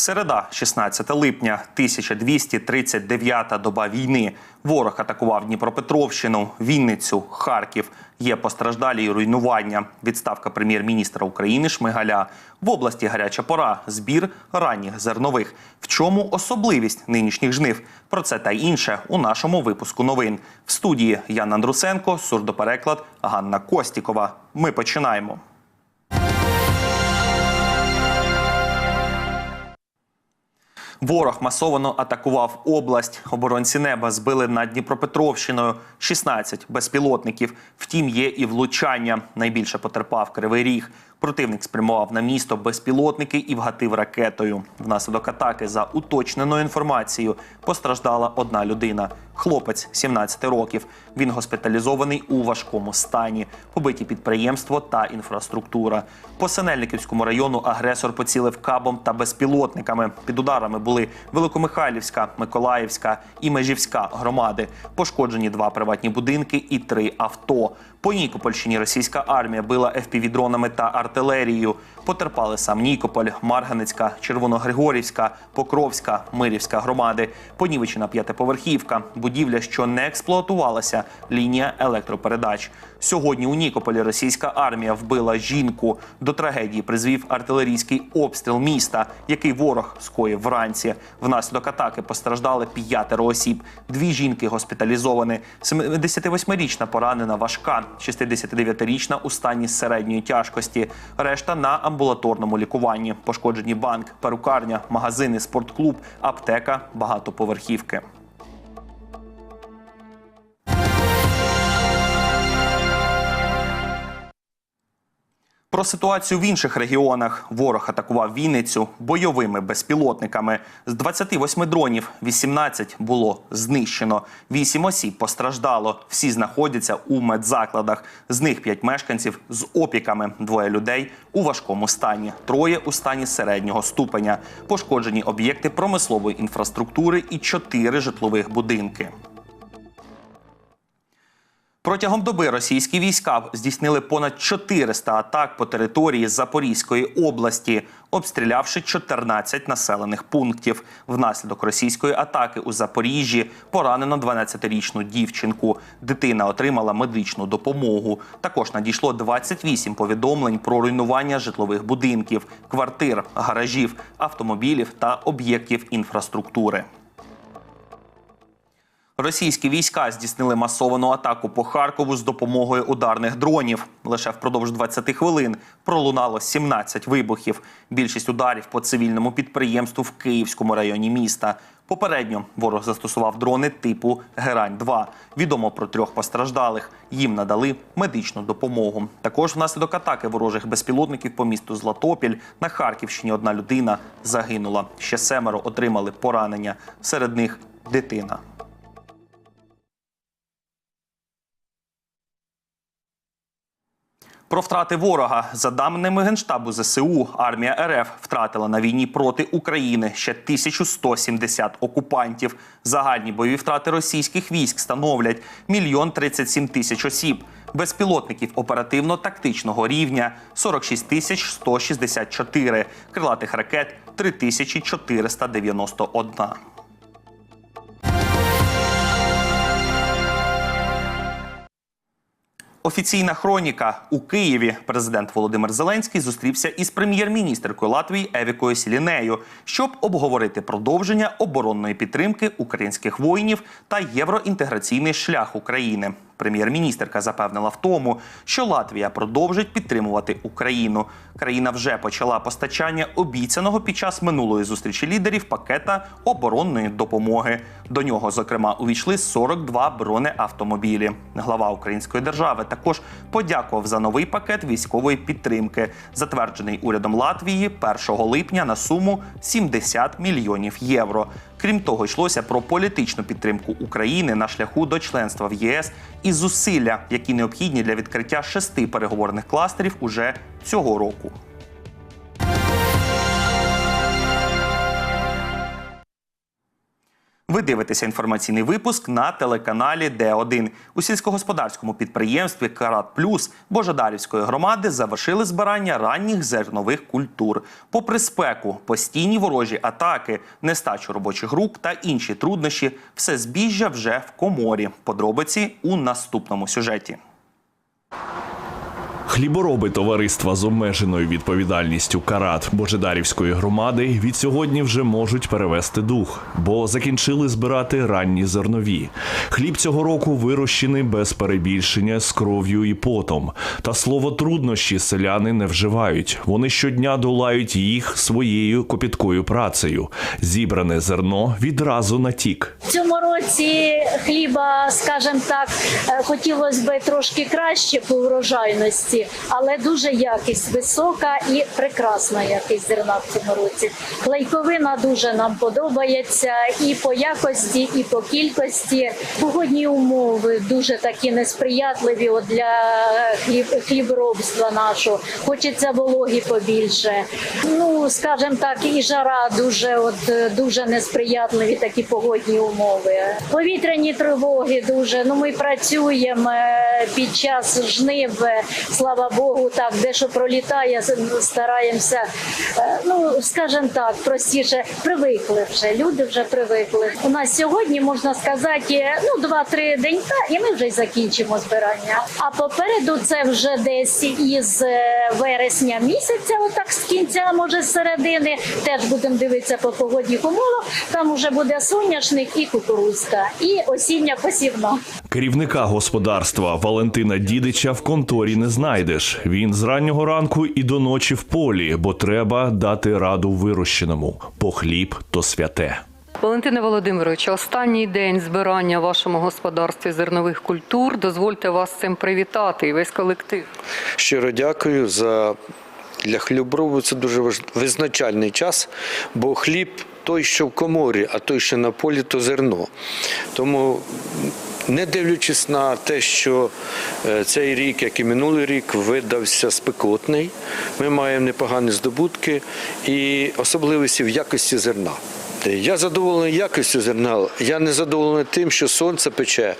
Середа, 16 липня, 1239-та доба війни. Ворог атакував Дніпропетровщину, Вінницю, Харків. Є постраждалі і руйнування. Відставка прем'єр-міністра України Шмигаля. В області гаряча пора. Збір ранніх зернових. В чому особливість нинішніх жнив? Про це та інше у нашому випуску новин. В студії Ян Андрусенко, сурдопереклад Ганна Костікова. Ми починаємо. Ворог масово атакував область. Оборонці неба збили над Дніпропетровщиною 16 безпілотників. Втім, є і влучання. Найбільше потерпав Кривий Ріг. Противник спрямував на місто безпілотники і вгатив ракетою. Внаслідок атаки за уточненою інформацією постраждала одна людина. Хлопець 17 років. Він госпіталізований у важкому стані. Побиті підприємство та інфраструктура. По Синельниківському району агресор поцілив кабом та безпілотниками. Під ударами були Великомихайлівська, Миколаївська і Межівська громади. Пошкоджені два приватні будинки і три авто. По Нікопольщині російська армія била FPV-дронами та артилерією. Потерпали сам Нікополь, Марганецька, Червоногригорівська, Покровська, Мирівська громади. Понівечена п'ятиповерхівка, будівля, що не експлуатувалася, лінія електропередач. Сьогодні у Нікополі російська армія вбила жінку. До трагедії призвів артилерійський обстріл міста, який ворог скоїв вранці. Внаслідок атаки постраждали п'ятеро осіб. Дві жінки госпіталізовані. 78-річна поранена важка, 69-річна у стані середньої тяжкості. Решта на амбулаторному лікуванні. Пошкоджені банк, перукарня, магазини, спортклуб, аптека, багатоповерхівки. Про ситуацію в інших регіонах ворог атакував Вінницю бойовими безпілотниками. З 28 дронів 18 було знищено. 8 осіб постраждало. Всі знаходяться у медзакладах. З них 5 мешканців з опіками. Двоє людей у важкому стані. Троє у стані середнього ступеня. Пошкоджені об'єкти промислової інфраструктури і 4 житлових будинки. Протягом доби російські війська здійснили понад 400 атак по території Запорізької області, обстрілявши 14 населених пунктів. Внаслідок російської атаки у Запоріжжі поранено 12-річну дівчинку. Дитина отримала медичну допомогу. Також надійшло 28 повідомлень про руйнування житлових будинків, квартир, гаражів, автомобілів та об'єктів інфраструктури. Російські війська здійснили масовану атаку по Харкову з допомогою ударних дронів. Лише впродовж 20 хвилин пролунало 17 вибухів. Більшість ударів по цивільному підприємству в Київському районі міста. Попередньо ворог застосував дрони типу Герань 2 Відомо про трьох постраждалих. Їм надали медичну допомогу. Також внаслідок атаки ворожих безпілотників по місту Златопіль на Харківщині одна людина загинула. Ще семеро отримали поранення. Серед них дитина. Про втрати ворога за даними генштабу ЗСУ, армія РФ втратила на війні проти України ще 1170 окупантів. Загальні бойові втрати російських військ становлять мільйон 37 тисяч осіб. Безпілотників оперативно-тактичного рівня 46 тисяч 164, крилатих ракет 3491. Офіційна хроніка у Києві. Президент Володимир Зеленський зустрівся із прем'єр-міністркою Латвії Евікою Сілінею, щоб обговорити продовження оборонної підтримки українських воїнів та євроінтеграційний шлях України. Прем'єр-міністерка запевнила в тому, що Латвія продовжить підтримувати Україну. Країна вже почала постачання обіцяного під час минулої зустрічі лідерів пакета оборонної допомоги. До нього, зокрема, увійшли 42 бронеавтомобілі. Глава української держави також подякував за новий пакет військової підтримки, затверджений урядом Латвії 1 липня на суму 70 мільйонів євро. Крім того, йшлося про політичну підтримку України на шляху до членства в ЄС і зусилля, які необхідні для відкриття шести переговорних кластерів уже цього року. Ви дивитеся інформаційний випуск на телеканалі Д1. У сільськогосподарському підприємстві Карат Плюс Божедарівської громади завершили збирання ранніх зернових культур. Попри спеку, постійні ворожі атаки, нестачу робочих рук та інші труднощі, все збіжжя вже в коморі. Подробиці у наступному сюжеті. Хлібороби товариства з обмеженою відповідальністю карат Божедарівської громади від сьогодні вже можуть перевести дух, бо закінчили збирати ранні зернові. Хліб цього року вирощений без перебільшення з кров'ю і потом. Та слово труднощі селяни не вживають. Вони щодня долають їх своєю копіткою працею. Зібране зерно відразу натік. Цьому році хліба, скажімо так, е, хотілося б трошки краще по врожайності, але дуже якість висока і прекрасна якість зерна в цьому році. Клейковина дуже нам подобається і по якості, і по кількості. Погодні умови дуже такі несприятливі для хліб, хліборобства нашого. Хочеться вологі побільше. Ну, скажімо так, і жара дуже, от дуже несприятливі такі погодні умови. Повітряні тривоги дуже. Ну ми працюємо е, під час жнив. Слава Богу, так дещо пролітає. Стараємося. е, Ну скажімо так, простіше привикли вже. Люди вже привикли. У нас сьогодні можна сказати, ну два-три день, та і ми вже й закінчимо збирання. А попереду це вже десь із е, вересня місяця, отак з кінця, може з середини. Теж будемо дивитися по погодних умовах. Там вже буде соняшник і кукурузка, і осіння посівна. Керівника господарства Валентина Дідича в конторі не знайдеш. Він з раннього ранку і до ночі в полі, бо треба дати раду вирощеному, бо хліб то святе. Валентине Володимирович, останній день збирання в вашому господарстві зернових культур. Дозвольте вас цим привітати і весь колектив. Щиро дякую за для хліборобу це дуже визначальний час, бо хліб той, що в коморі, а той, що на полі, то зерно. Тому, не дивлячись на те, що е, цей рік, як і минулий рік, видався спекотний, ми маємо непогані здобутки і особливості в якості зерна. Я задоволений якістю зерна. Я не задоволений тим, що сонце пече,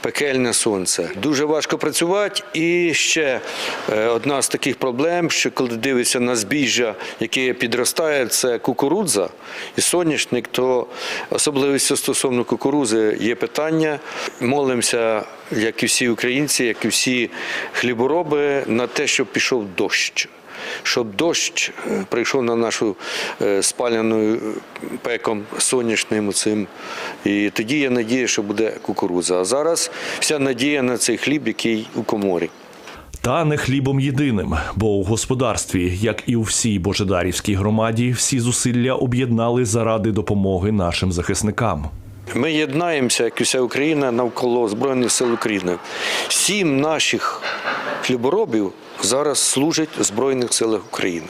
пекельне сонце. Дуже важко працювати. І ще е, одна з таких проблем, що коли дивишся на збіжжя, яке підростає, це кукурудза і соняшник, то особливістю стосовно кукурузи є питання. Молимося, як і всі українці, як і всі хлібороби, на те, щоб пішов дощ щоб дощ е, прийшов на нашу е, спаляну е, пеком сонячним цим. І тоді є надія, що буде кукурудза. А зараз вся надія на цей хліб, який у коморі. Та не хлібом єдиним, бо у господарстві, як і у всій Божедарівській громаді, всі зусилля об'єднали заради допомоги нашим захисникам. Ми єднаємося, як і вся Україна, навколо Збройних сил України. Сім наших хліборобів зараз служать у Збройних силах України.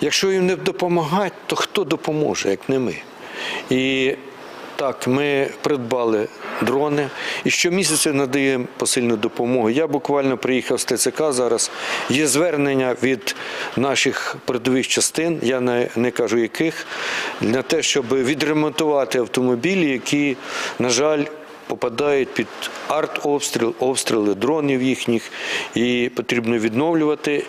Якщо їм не допомагати, то хто допоможе, як не ми? І так, ми придбали дрони і щомісяця надаємо посильну допомогу. Я буквально приїхав з ТЦК зараз. Є звернення від наших передових частин, я не, не кажу яких, на те, щоб відремонтувати автомобілі, які, на жаль, попадають під артобстріл, обстріли дронів їхніх, і потрібно відновлювати.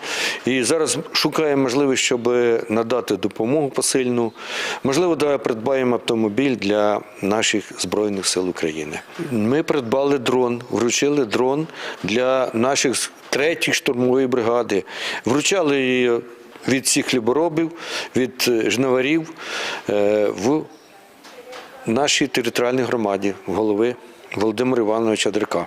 І зараз шукаємо можливість, щоб надати допомогу посильну. Можливо, давай придбаємо автомобіль для наших Збройних сил України. Ми придбали дрон, вручили дрон для наших третіх штурмової бригади. Вручали її від всіх хліборобів, від жниварів е, в нашій територіальній громаді голови Володимира Івановича Дрика.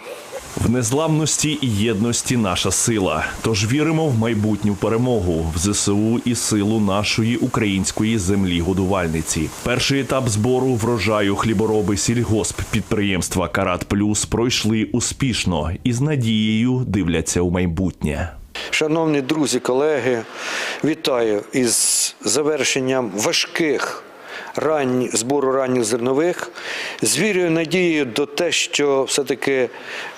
В незламності і єдності наша сила. Тож віримо в майбутню перемогу в ЗСУ і силу нашої української землі годувальниці. Перший етап збору врожаю хлібороби сільгосп підприємства Карат Плюс пройшли успішно і з надією дивляться у майбутнє. Шановні друзі, колеги, вітаю із завершенням важких ранні, збору ранніх зернових. З вірою надією до те, що все-таки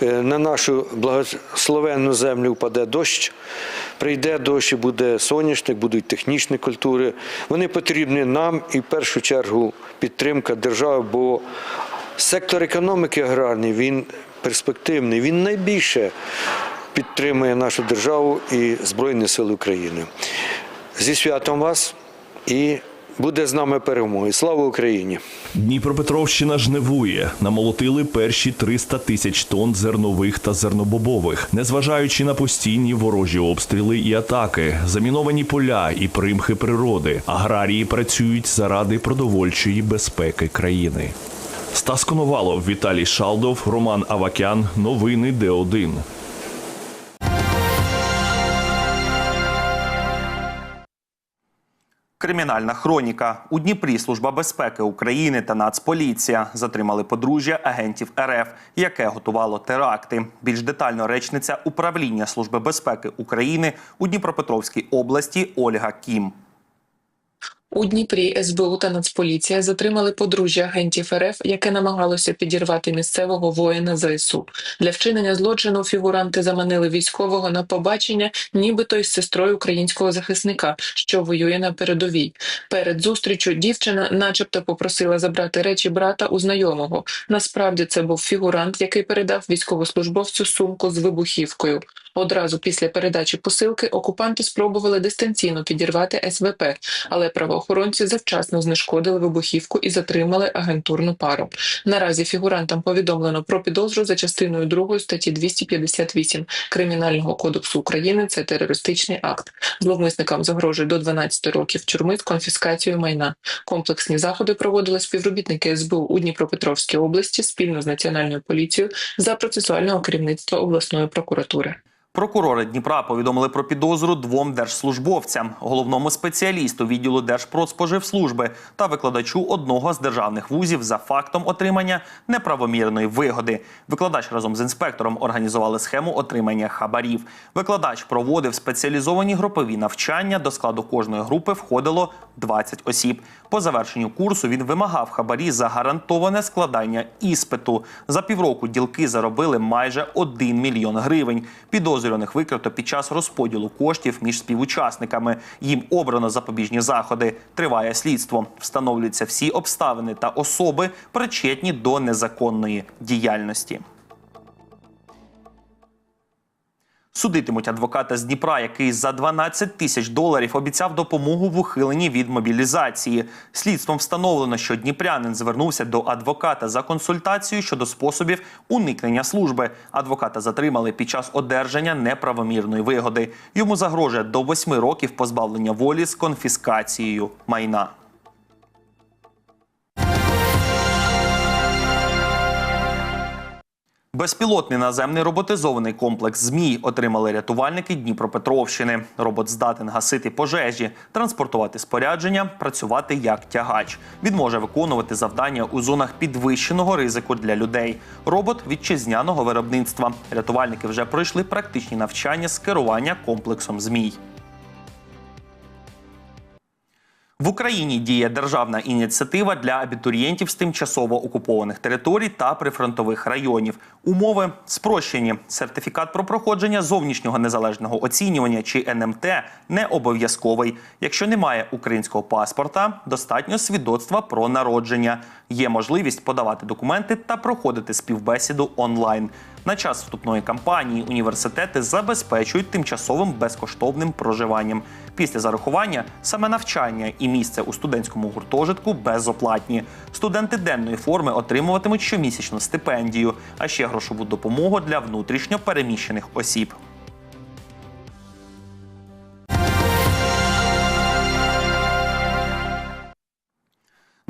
е, на нашу благословенну землю впаде дощ. Прийде дощ, і буде соняшник, будуть технічні культури. Вони потрібні нам і в першу чергу підтримка держави, бо сектор економіки аграрний він перспективний, він найбільше підтримує нашу державу і Збройні Сили України. Зі святом вас і буде з нами перемоги. Слава Україні! Дніпропетровщина жнивує. Намолотили перші 300 тисяч тонн зернових та зернобобових, незважаючи на постійні ворожі обстріли і атаки, заміновані поля і примхи природи. Аграрії працюють заради продовольчої безпеки країни. Стас Коновалов, Віталій Шалдов, Роман Авакян. Новини Д1. Кримінальна хроніка у Дніпрі Служба безпеки України та Нацполіція затримали подружжя агентів РФ, яке готувало теракти. Більш детально речниця управління Служби безпеки України у Дніпропетровській області Ольга Кім. У Дніпрі СБУ та Нацполіція затримали подружжя агентів РФ, яке намагалося підірвати місцевого воїна ЗСУ. Для вчинення злочину фігуранти заманили військового на побачення, нібито із сестрою українського захисника, що воює на передовій. Перед зустрічю дівчина, начебто, попросила забрати речі брата у знайомого. Насправді це був фігурант, який передав військовослужбовцю сумку з вибухівкою. Одразу після передачі посилки окупанти спробували дистанційно підірвати СВП, але правоохоронці завчасно знешкодили вибухівку і затримали агентурну пару. Наразі фігурантам повідомлено про підозру за частиною 2 статті 258 Кримінального кодексу України. Це терористичний акт. Зловмисникам загрожує до 12 років тюрми з конфіскацією майна. Комплексні заходи проводили співробітники СБУ у Дніпропетровській області спільно з національною поліцією за процесуального керівництва обласної прокуратури. Прокурори Дніпра повідомили про підозру двом держслужбовцям, головному спеціалісту відділу Держпродспоживслужби та викладачу одного з державних вузів за фактом отримання неправомірної вигоди. Викладач разом з інспектором організували схему отримання хабарів. Викладач проводив спеціалізовані групові навчання. До складу кожної групи входило 20 осіб. По завершенню курсу він вимагав хабарі за гарантоване складання іспиту. За півроку ділки заробили майже 1 мільйон гривень. Підозрюваних викрито під час розподілу коштів між співучасниками. Їм обрано запобіжні заходи. Триває слідство. Встановлюються всі обставини та особи, причетні до незаконної діяльності. Судитимуть адвоката з Дніпра, який за 12 тисяч доларів обіцяв допомогу в ухиленні від мобілізації. Слідством встановлено, що дніпрянин звернувся до адвоката за консультацією щодо способів уникнення служби. Адвоката затримали під час одержання неправомірної вигоди. Йому загрожує до 8 років позбавлення волі з конфіскацією майна. Безпілотний наземний роботизований комплекс ЗМІ отримали рятувальники Дніпропетровщини. Робот здатен гасити пожежі, транспортувати спорядження, працювати як тягач. Він може виконувати завдання у зонах підвищеного ризику для людей. Робот вітчизняного виробництва. Рятувальники вже пройшли практичні навчання з керування комплексом змій. В Україні діє державна ініціатива для абітурієнтів з тимчасово окупованих територій та прифронтових районів. Умови спрощені. Сертифікат про проходження зовнішнього незалежного оцінювання чи НМТ не обов'язковий. Якщо немає українського паспорта, достатньо свідоцтва про народження. Є можливість подавати документи та проходити співбесіду онлайн. На час вступної кампанії університети забезпечують тимчасовим безкоштовним проживанням. Після зарахування саме навчання і місце у студентському гуртожитку безоплатні. Студенти денної форми отримуватимуть щомісячну стипендію, а ще грошову допомогу для внутрішньо переміщених осіб.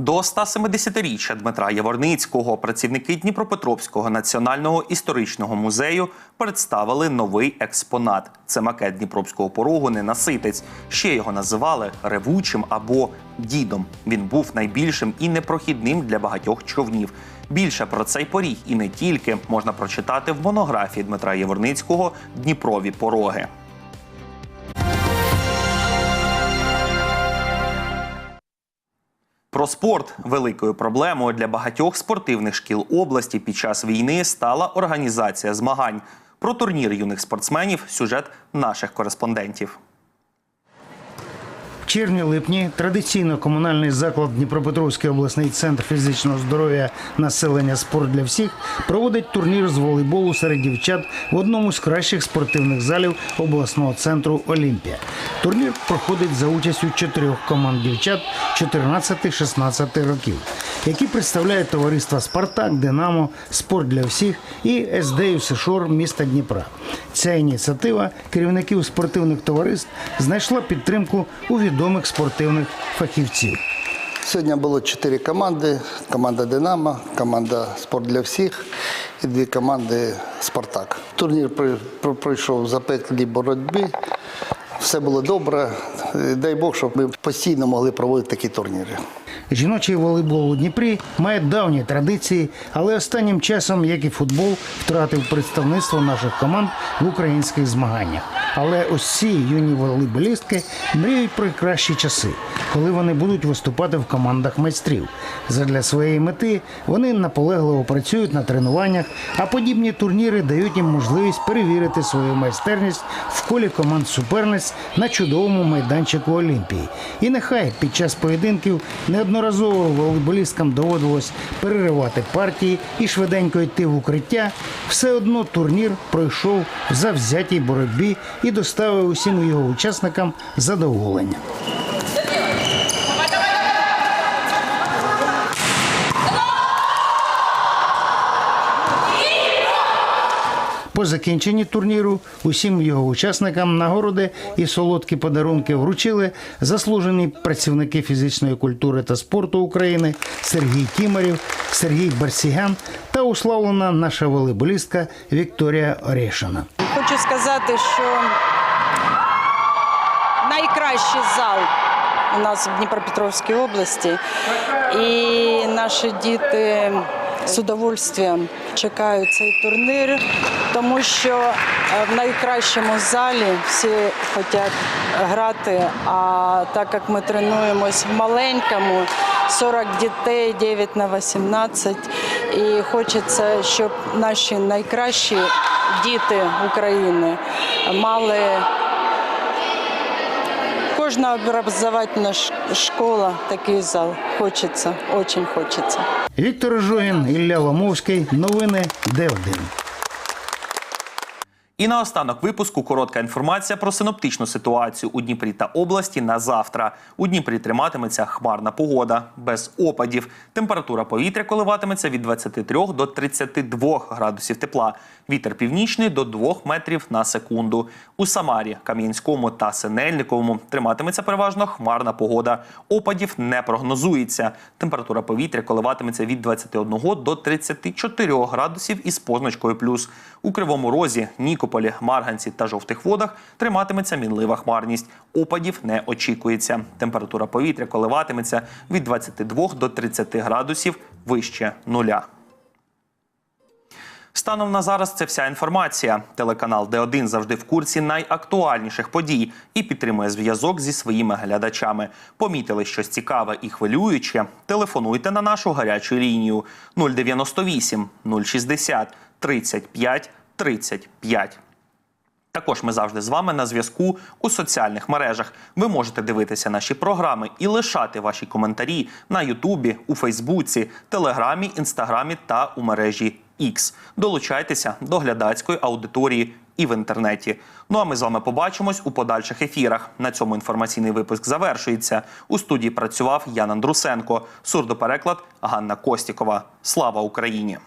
До 170-річчя Дмитра Яворницького працівники Дніпропетровського національного історичного музею представили новий експонат. Це макет Дніпровського порогу Ненаситець. Ще його називали ревучим або дідом. Він був найбільшим і непрохідним для багатьох човнів. Більше про цей поріг і не тільки можна прочитати в монографії Дмитра Яворницького Дніпрові пороги. Про спорт великою проблемою для багатьох спортивних шкіл області під час війни стала організація змагань. Про турнір юних спортсменів сюжет наших кореспондентів. Червні-липні традиційно комунальний заклад Дніпропетровський обласний центр фізичного здоров'я населення спорт для всіх проводить турнір з волейболу серед дівчат в одному з кращих спортивних залів обласного центру Олімпія. Турнір проходить за участю чотирьох команд дівчат 14-16 років, які представляють товариства Спартак, Динамо, Спорт для всіх і СД Сишор міста Дніпра. Ця ініціатива керівників спортивних товариств знайшла підтримку у відомих спортивних фахівців. Сьогодні було чотири команди: команда Динамо, команда Спорт для всіх і дві команди Спартак. Турнір про- пройшов в запеклій боротьбі. Все було добре. Дай Бог, щоб ми постійно могли проводити такі турніри. Жіночий волейбол у Дніпрі має давні традиції, але останнім часом, як і футбол, втратив представництво наших команд в українських змаганнях. Але ці юні волейболістки мріють про кращі часи, коли вони будуть виступати в командах майстрів. Задля своєї мети вони наполегливо працюють на тренуваннях, а подібні турніри дають їм можливість перевірити свою майстерність в колі команд суперниць на чудовому майданчику Олімпії. І нехай під час поєдинків неодноразово волейболісткам доводилось переривати партії і швиденько йти в укриття, все одно турнір пройшов в завзятій боротьбі доставив усім його учасникам задоволення. По закінченні турніру усім його учасникам нагороди і солодкі подарунки вручили заслужені працівники фізичної культури та спорту України Сергій Тімарів, Сергій Барсігян та уславлена наша волейболістка Вікторія Орешина. Хочу сказати, що найкращий зал у нас в Дніпропетровській області, і наші діти з удовольствием чекають цей турнір, тому що е, в найкращому залі всі хочуть грати. А так як ми тренуємось в маленькому, 40 дітей, 9 на 18, і хочеться, щоб наші найкращі діти України мали кожна образовательна школа, такий зал. Хочеться, дуже хочеться. Віктор Жогін, Ілля Ломовський. Новини Д1. І наостанок випуску коротка інформація про синоптичну ситуацію у Дніпрі та області на завтра. У Дніпрі триматиметься хмарна погода без опадів. Температура повітря коливатиметься від 23 до 32 градусів тепла. Вітер північний до 2 метрів на секунду. У Самарі, Кам'янському та Синельниковому триматиметься переважно хмарна погода. Опадів не прогнозується. Температура повітря коливатиметься від 21 до 34 градусів із позначкою плюс. У Кривому Розі, Нікополі, Марганці та жовтих водах триматиметься мінлива хмарність. Опадів не очікується. Температура повітря коливатиметься від 22 до 30 градусів вище нуля. Станом на зараз це вся інформація. Телеканал Д1 завжди в курсі найактуальніших подій і підтримує зв'язок зі своїми глядачами. Помітили щось цікаве і хвилююче? Телефонуйте на нашу гарячу лінію 098 060 35 35. Також ми завжди з вами на зв'язку у соціальних мережах. Ви можете дивитися наші програми і лишати ваші коментарі на Ютубі, у Фейсбуці, Телеграмі, Інстаграмі та у мережі X. Долучайтеся до глядацької аудиторії і в інтернеті. Ну а ми з вами побачимось у подальших ефірах. На цьому інформаційний випуск завершується. У студії працював Ян Андрусенко, сурдопереклад Ганна Костікова. Слава Україні!